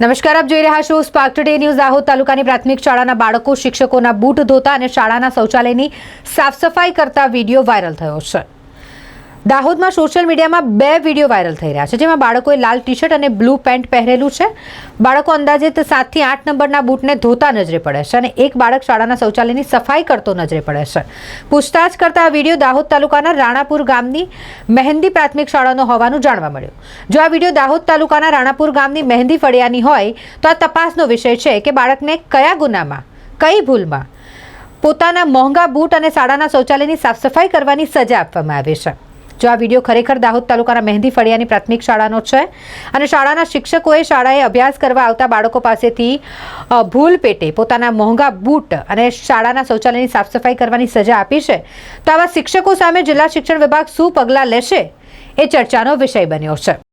નમસ્કાર, આપ જોઈ રહ્યા છો સ્પાર્ક ટુડે ન્યૂઝ દાહોદ તાલુકાની પ્રાથમિક શાળાના બાળકો, શિક્ષકોના બૂટ ધોતા અને શાળાના શૌચાલયની સાફ સફાઈ કરતા વીડિયો વાયરલ થયો છે. દાહોદમાં સોશિયલ મીડિયામાં બે વીડિયો વાયરલ થઈ રહ્યા છે, જેમાં બાળકોએ લાલ ટી શર્ટ અને બ્લુ પેન્ટ પહેરેલું છે. બાળકો અંદાજે સાતથી આઠ નંબરના બૂટને ધોતા નજરે પડે છે અને એક બાળક શાળાના શૌચાલયની સફાઈ કરતો નજરે પડે છે. પૂછતાછ કરતા આ વીડિયો દાહોદ તાલુકાના રાણાપુર ગામની મહેંદી પ્રાથમિક શાળાનો હોવાનું જાણવા મળ્યું. જો આ વીડિયો દાહોદ તાલુકાના રાણાપુર ગામની મહેંદી ફળિયાની હોય, તો આ તપાસનો વિષય છે કે બાળકને કયા ગુનામાં, કઈ ભૂલમાં પોતાના મોંઘા બૂટ અને શાળાના શૌચાલયની સાફ સફાઈ કરવાની સજા આપવામાં આવે છે. જો આ વીડિયો ખરેખર દાહોદ તાલુકાના મહેંદી ફળિયાની પ્રાથમિક શાળાનો છે અને શાળાના શિક્ષકોએ શાળાએ અભ્યાસ કરવા આવતા બાળકો પાસેથી ભૂલ પેટે પોતાના મોંઘા બૂટ અને શાળાના શૌચાલયની સાફ સફાઈ કરવાની સજા આપી છે, તો આવા શિક્ષકો સામે જિલ્લા શિક્ષણ વિભાગ શું પગલાં લેશે એ ચર્ચાનો વિષય બન્યો છે.